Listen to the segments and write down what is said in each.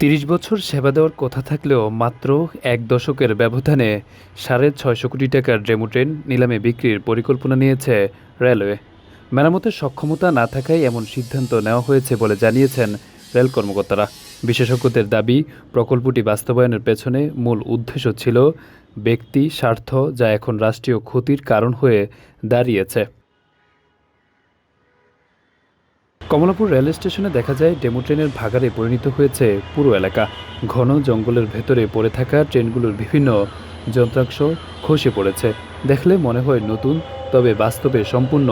তিরিশ বছর সেবা দেওয়ার কথা থাকলেও মাত্র এক দশকের ব্যবধানে সাড়ে ছয়শো কোটি টাকার ডেমো ট্রেন নিলামে বিক্রির পরিকল্পনা নিয়েছে রেলওয়ে। মেরামতের সক্ষমতা না থাকায় এমন সিদ্ধান্ত নেওয়া হয়েছে বলে জানিয়েছেন রেল কর্মকর্তারা। বিশেষজ্ঞদের দাবি, প্রকল্পটি বাস্তবায়নের পেছনে মূল উদ্দেশ্য ছিল ব্যক্তি, স্বার্থ যা এখন রাষ্ট্রীয় ক্ষতির কারণ হয়ে দাঁড়িয়েছে। কমলাপুর রেল স্টেশনে দেখা যায় ডেমো ট্রেনের ভাগাড়ে পরিণত হয়েছে পুরো এলাকা। ঘন জঙ্গলের ভেতরে পড়ে থাকা ট্রেনগুলোর বিভিন্ন যন্ত্রাংশ খসে পড়েছে। দেখলে মনে হয় নতুন, তবে বাস্তবে সম্পূর্ণ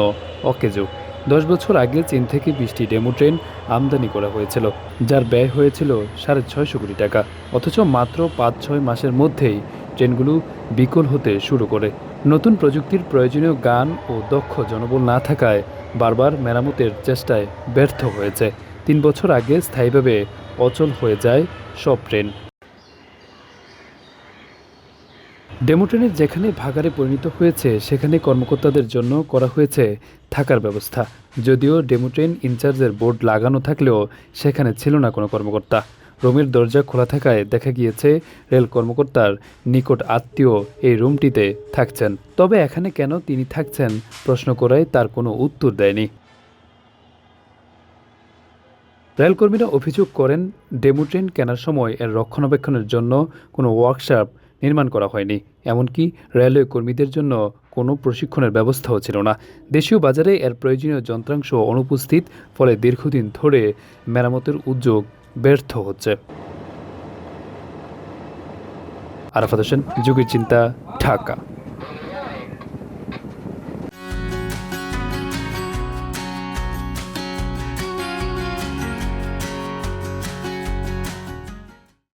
অকেজো। দশ বছর আগে চীন থেকে বিশটি ডেমো ট্রেন আমদানি করা হয়েছিল, যার ব্যয় হয়েছিল সাড়ে ছয়শো কোটি টাকা। অথচ মাত্র পাঁচ ছয় মাসের মধ্যেই ট্রেনগুলো বিকল হতে শুরু করে। নতুন প্রযুক্তির প্রয়োজনীয় গান ও দক্ষ জনবল না থাকায় বারবার মেরামতের চেষ্টায় ব্যর্থ হয়েছে। তিন বছর আগে স্থায়ীভাবে অচল হয়ে যায় সব ট্রেন। ডেমো ট্রেনের যেখানে ভাগারে পরিণত হয়েছে, সেখানে কর্মকর্তাদের জন্য করা হয়েছে থাকার ব্যবস্থা। যদিও ডেমো ট্রেন ইনচার্জের বোর্ড লাগানো থাকলেও সেখানে ছিল না কোনো কর্মকর্তা। রুমের দরজা খোলা থাকায় দেখা গিয়েছে, রেল কর্মকর্তার নিকট আত্মীয় এই রুমটিতে থাকছেন। তবে এখানে কেন তিনি থাকছেন প্রশ্ন করায় তার কোনো উত্তর দেয়নি। রেলকর্মীরা অভিযোগ করেন, ডেমো ট্রেন কেনার সময় এর রক্ষণাবেক্ষণের জন্য কোনো ওয়ার্কশপ নির্মাণ করা হয়নি। এমনকি রেলওয়ে কর্মীদের জন্য কোনো প্রশিক্ষণের ব্যবস্থাও ছিল না। দেশীয় বাজারে এর প্রয়োজনীয় যন্ত্রাংশ অনুপস্থিত, ফলে দীর্ঘদিন ধরে মেরামতের উদ্যোগ ব্যর্থ হচ্ছে। আরাফাত হোসেন যুগের চিন্তা ঢাকা।